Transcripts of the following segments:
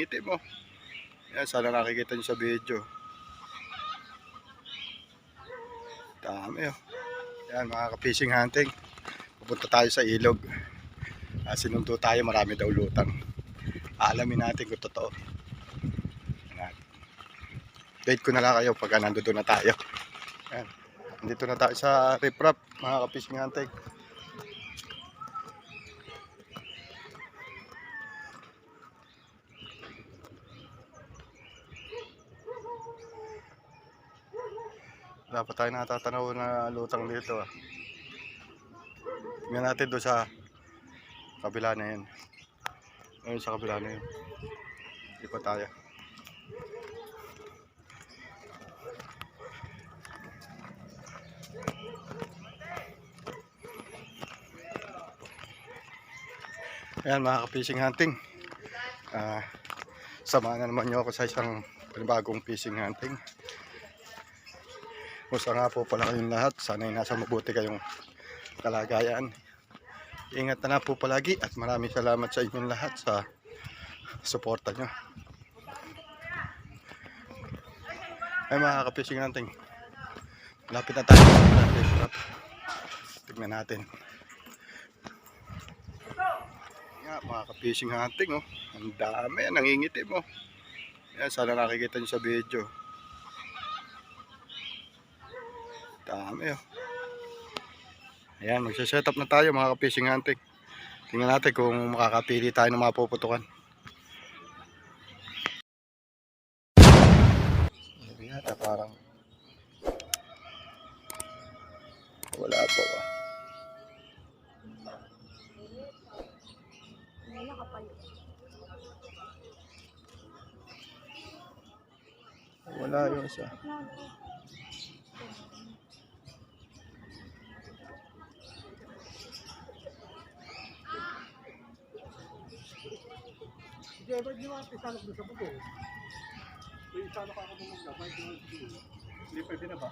Ngiti mo. Yan, sana nakikita nyo sa video. Dami oh. Yan, mga ka-fishing hunting. Pupunta tayo sa ilog. Ah, sinundo tayo, marami daw lutang. Alamin natin kung totoo. Date ko na lang kayo pagka nandito na tayo. Yan. Nandito na tayo sa riprap, mga ka-fishing hunting. Wala pa tayo natatanaw na lutang dito. Ah. Tingnan natin doon sa kabila na yun. Ayun sa kabila na yun. Hindi pa tayo. Ayan mga ka-fishing hunting. Ah, samahan na naman nyo ako sa isang panibagong fishing hunting. Kumusta nga po pala kayong lahat. Sana ay nasa mabuti kayong kalagayan. Ingat na, po palagi at maraming salamat sa inyong lahat sa suporta nyo. Ay mga kapising natin. Lapit na tayo. Tignan natin. Nga mga kapising hunting oh. Ang dami, nangingiti mo. Yan, sana nakikita nyo sa video. Dami oh. Ayan, magsa-set up na tayo mga ka-fishing hunting. Tingnan natin kung makakapili tayo ng mga puputukan. Sabi yata parang wala pa ba. Wala yung isa. Hindi, ba't di ba isalok doon sa buto? May isalok ako doon ng gabay, Hindi pwede na ba?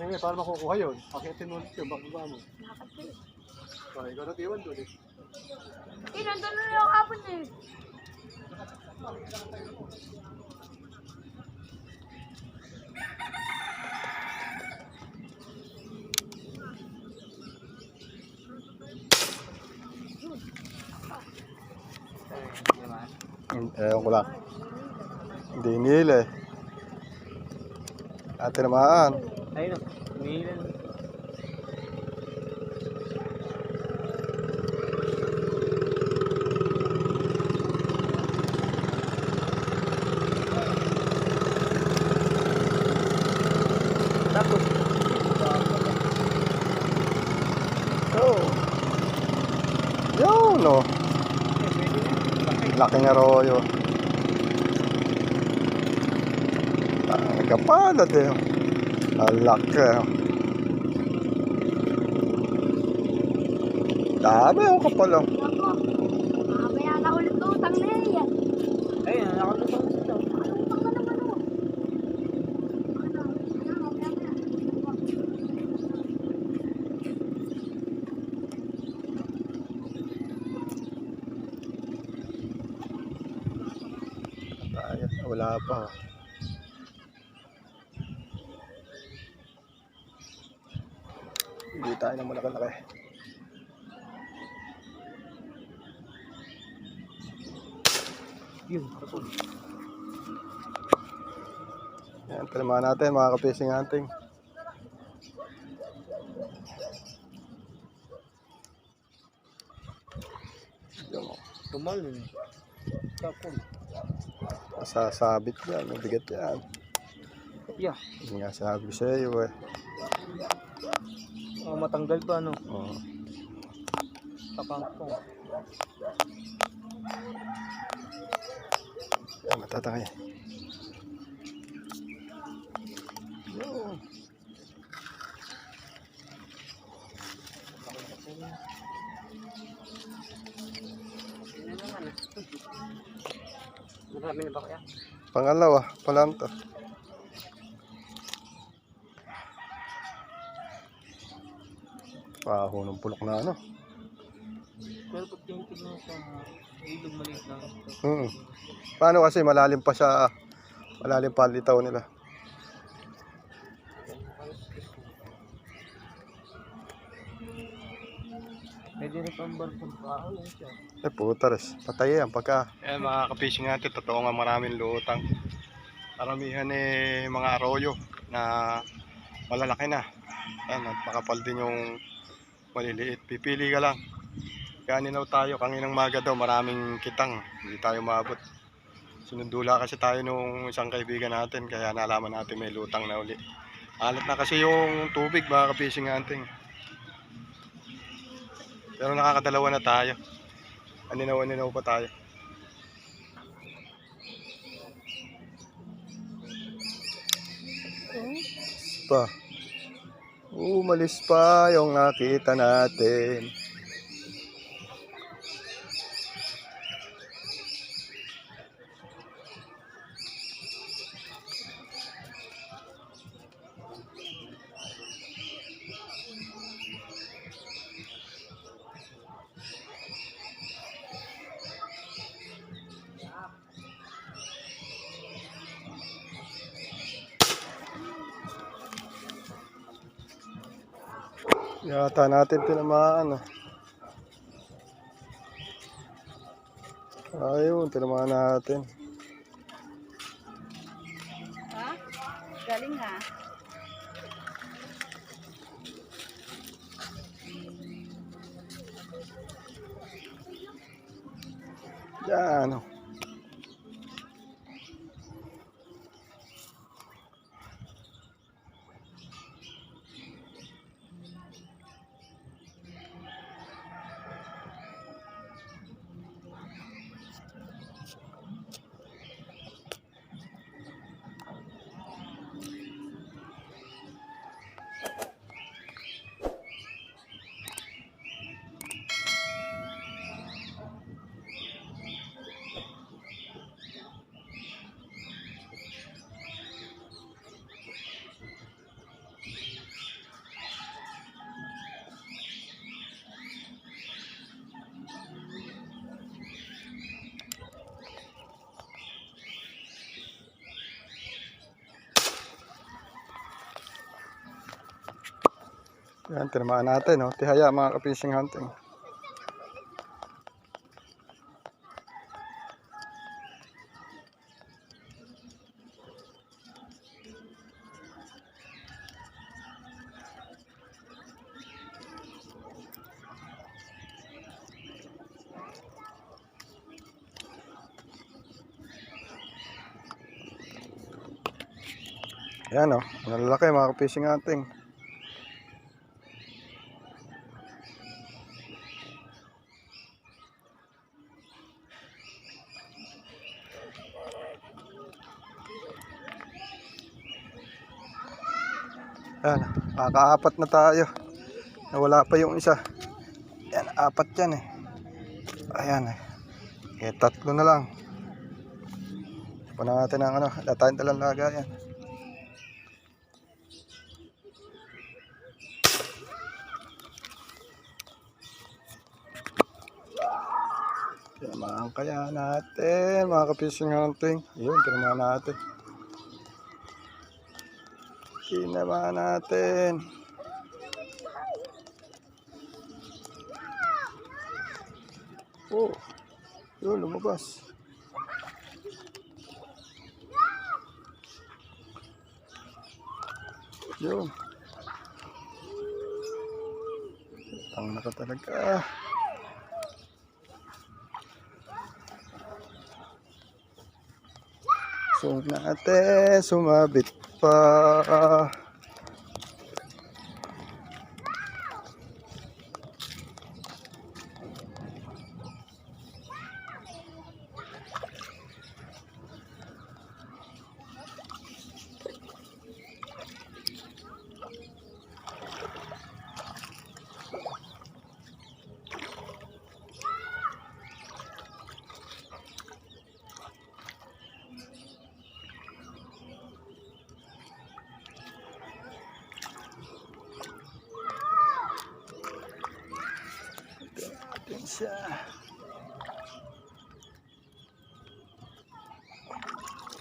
Kaya para makukuha yun, pakitin mo ulit yun, bakit mo? So, ikaw na tiwan doon eh. Eh, nandun na yung hapon eh. Ewan ko lang. Hindi nila eh. Ate naman. Ayun o, umiilan. Tapos, Oh. Yun oh. Laki ng arroyo. Nagkapalad eh. Ang laki. oh. Dami oh kapal oh. Ako, mamaya na ulit utang na yan. ayun, nakalutang sila. Ano utang ka naman oh? Ano? Ano? Mamaya na. Ay, wala pa. Hindi tayo na malaki-laki. Yun, kapag. Yan, tinamaan natin mga kapising hunting. Yan. Tumal yun. Kapag. Masasabit yan, mabigat yan. Yeah. Hindi nga sabi sa iyo eh. Oh, matanggal pa, ano? Oh. Kapangpong. Yan, matatangay. Yun. Marami na ba kaya? Pangalawa, palanto. Paho ng pulok na ano. Pero pag tinitignan mo sa ilog maliit lang. Hmm. Paano kasi malalim pa sa malalim pa litaw nila. Pwede rin pang barkong pao yan siya. Eh putares, patay yan pagka. Eh mga kapising natin, totoo nga maraming lutang. Karamihan eh mga arroyo na malalaki na. Ayan, at makapal din yung maliliit. Pipili ka lang. Kaya ninaw tayo, kanginang maga daw, maraming kitang. Hindi tayo maabot. Sinundula kasi tayo nung isang kaibigan natin, kaya nalaman natin may lutang na uli. Alat na kasi yung tubig, mga kapising natin. Pero nakakadalawa na tayo. Aninaw-aninaw pa tayo. Pa. Umalis pa yung nakita natin. Yata natin tinamaan. Ayun, tinamaan natin. Ha? Galing ha. Yan. oh. Yan, tinamaan natin. No? Tihaya mga ka-fishing hunting. Yan o, oh. ang mga ka-fishing hunting. Yan, kakaapat na tayo. Nawala pa yung isa. Yan, apat yan eh. Ayan eh. Eh, tatlo na lang. Punan natin ang ano, datayin talang laga yan. Tinamaan kaya natin, mga ka-fishing hunting. Yun, tinamaan natin. Tinamaan natin. Oh, yun, lumabas. Yun. Ang naka talaga. So natin, sumabit pa. Siya.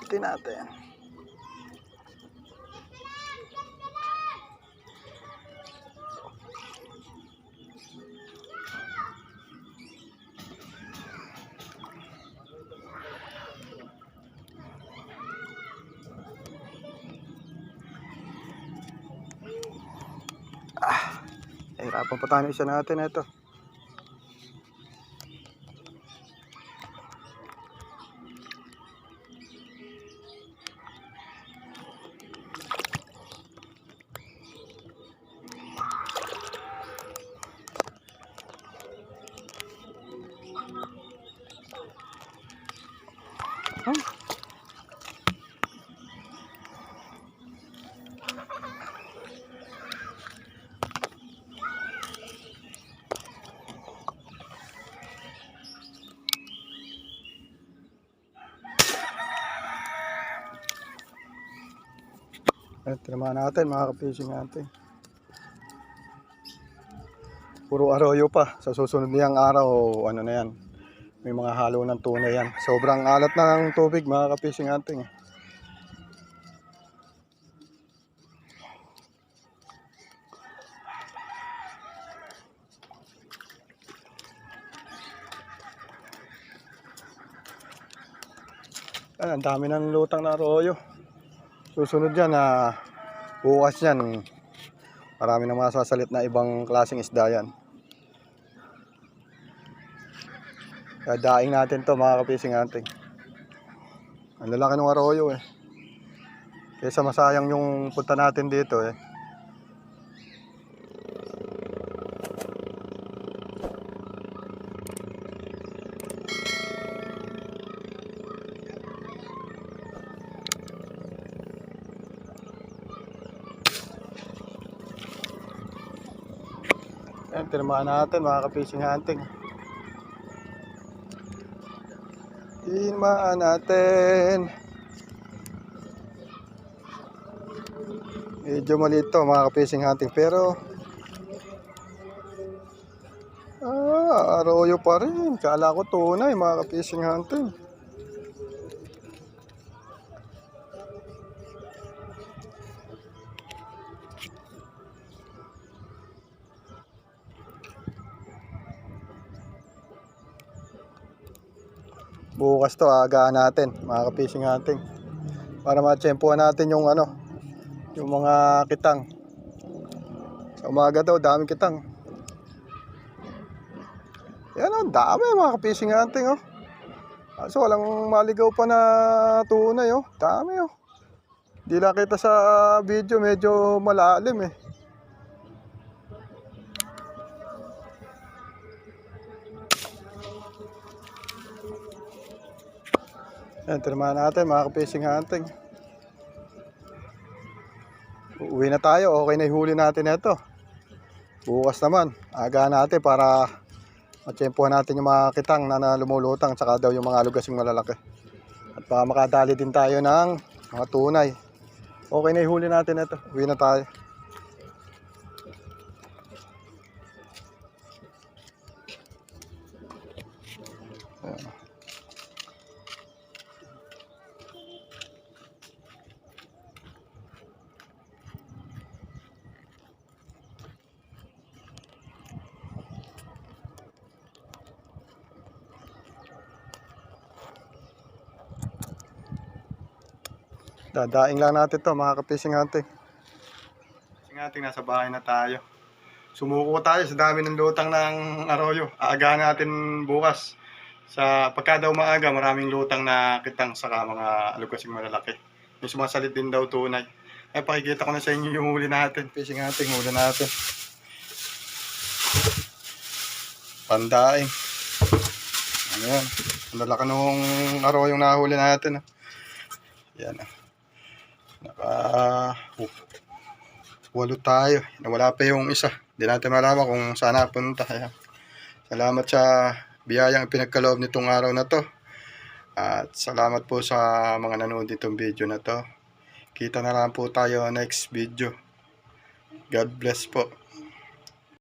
Ito natin. Hirapan pa tayo isa natin ito. At tinamaan natin mga ka-fishing natin. Puro arroyo pa. Sa susunod niyang araw, ano na yan. May mga halo ng tuna yan. Sobrang alat na ng tubig mga ka-fishing natin. eh. Ayan, ang dami ng lutang na arroyo. Susunod yan na bukas yan. Marami na masasalit na ibang klaseng isda yan. Kaya daing natin to mga kapising natin. Ang lalaki ng arroyo eh. Kesa masayang yung punta natin dito eh. Ayan, tinamaan natin mga ka-fishing hunting. Tinamaan natin. Medyo maliit to mga ka-fishing hunting pero Ah, arroyo pa rin. Kala ko tunay mga ka-fishing hunting. Bukas to, agaan natin, mga ka-fishing hunting. Para matsempuhan natin yung ano, yung mga kitang. Sa umaga daw, daming kitang. Yan o, dami mga ka-fishing hunting oh. Kaso walang maligaw pa na tunay oh. Dami oh. Di nakita sa video, medyo malalim eh. Yan, tinamaan natin mga ka-fishing hunting. Uuwi na tayo, okay na ihuli natin ito. Bukas naman, aga natin para matsyempohan natin yung mga kitang na, na lumulutang tsaka daw yung mga lugasing malalaki. At baka makadali din tayo ng mga tunay. Okay na ihuli natin ito, uwi na tayo. Dadaing lang natin to mga kapising natin. Kapising natin nasa bahay na tayo. Sumuko tayo sa dami ng lutang ng arroyo. Aagahan natin bukas. Sa pagka daw maaga, maraming lutang na kitang saka mga alugasing malalaki. May sumasalit din daw tunay. Ay, pakikita ko na sa inyo yung huli natin. Fishing natin, huli natin. Pandaing. Ano yan? Ang lalaki nung arroyo yung nahuli natin. ah. Yan ah. Naka uh, walo tayo. Nawala pa yung isa. Hindi natin malaman kung saan napunta. Ayan. Salamat sa biyayang pinagkaloob nitong araw na to. At salamat po sa mga nanood ditong video na to. Kita na lang po tayo next video. God bless po.